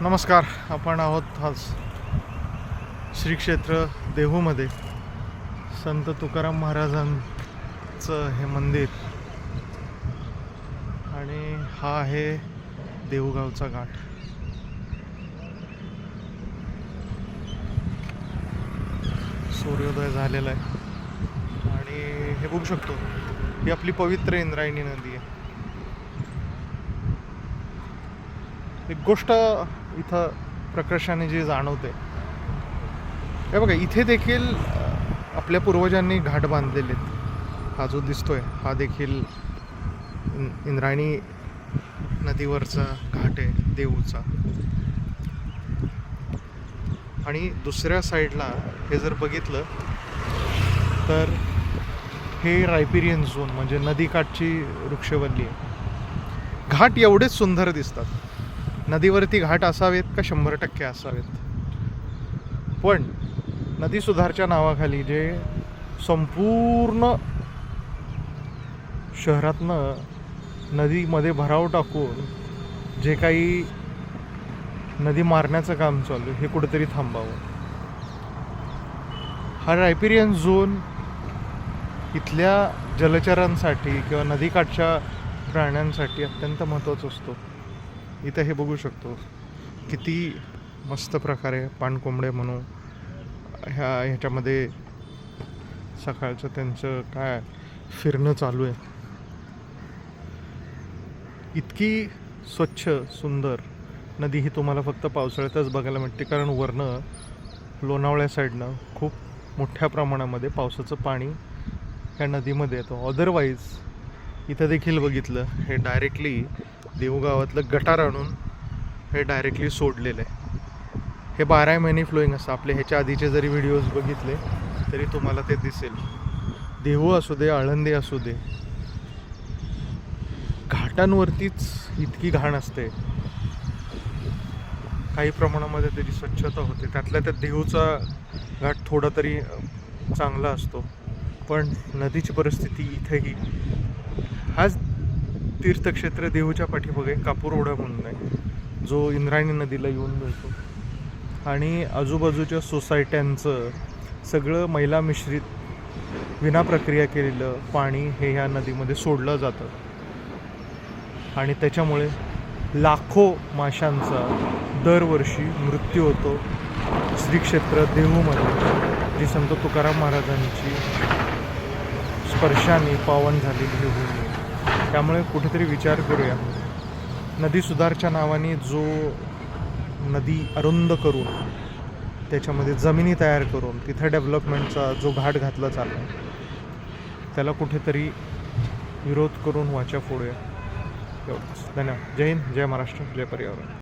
नमस्कार आपण आहोत आज श्री क्षेत्र देहूमध्ये. संत तुकाराम महाराजांचं हे मंदिर. आणि हा आहे देहूगावचा घाट. सूर्योदय झालेला आहे. आणि हे बघू शकतो ही आपली पवित्र इंद्रायणी नदी आहे. एक गोष्ट इथं प्रकर्षाने जे जाणवते. हे बघा इथे देखील आपल्या पूर्वजांनी घाट बांधलेले आहेत. हा जो दिसतोय हा देखील इंद्रायणी नदीवरचा घाट आहे देऊचा. आणि दुसऱ्या साईडला हे जर बघितलं तर हे रायपिरियन झोन म्हणजे नदीकाठची वृक्षवल्ली आहे. घाट एवढेच सुंदर दिसतात. नदीवरती घाट असावेत का शंभर टक्के असावेत? पण नदी सुधारच्या नावाखाली जे संपूर्ण शहरातनं नदीमध्ये भराव टाकून जे काही नदी मारण्याचं काम चालू आहे हे कुठेतरी थांबावं. हा रायपिरियन झोन इथल्या जलचरांसाठी किंवा नदीकाठच्या प्राण्यांसाठी अत्यंत महत्त्वाचा असतो. इथं हे बघू शकतो. किती मस्त प्रकारे पाणकोंबडे म्हणू ह्या ह्याच्यामध्ये सकाळचं त्यांचं काय फिरणं चालू आहे. इतकी स्वच्छ सुंदर नदी ही तुम्हाला फक्त पावसाळ्यातच बघायला मिळते. कारण वरनं लोणावळ्या साईडनं खूप मोठ्या प्रमाणामध्ये पावसाचं पाणी ह्या नदीमध्ये येतं. अदरवाईज इथं देखील बघितलं हे डायरेक्टली देऊगावातलं गटार आणून हे डायरेक्टली सोडलेलं आहे. हे बारा महिने फ्लोईंग असतं. आपले ह्याच्या आधीचे जरी व्हिडिओज बघितले तरी तुम्हाला ते दिसेल. देहू असू दे आळंदी असू दे घाटांवरतीच इतकी घाण असते. काही प्रमाणामध्ये त्याची स्वच्छता होते. त्यातल्या त्या देहूचा घाट थोडा तरी चांगला असतो. पण नदीची परिस्थिती इथेही. हाच तीर्थक्षेत्र देहूच्या पाठीमागे कापूर ओढा म्हणून आहे. जो इंद्रायणी नदीला येऊन मिळतो. आणि आजूबाजूच्या सोसायट्यांचं सगळं महिला मिश्रित विना प्रक्रिया केलेलं पाणी हे ह्या नदीमध्ये सोडलं जातं. आणि त्याच्यामुळे लाखो माशांचा दरवर्षी मृत्यू होतो श्री क्षेत्र देहूमध्ये जी संत तुकाराम महाराजांची स्पर्शाने पावन झालेली ही भूमी त्यामुळे कुठेतरी विचार करूया. नदी सुधारच्या नावाने जो नदी अरुंद करून त्याच्यामध्ये जमिनी तयार करून तिथे डेव्हलपमेंटचा जो घाट घातला चालला त्याला कुठेतरी विरोध करून वाचा फोडूया. एवढंच. धन्यवाद. जय हिंद. जय महाराष्ट्र. जय पर्यावरण.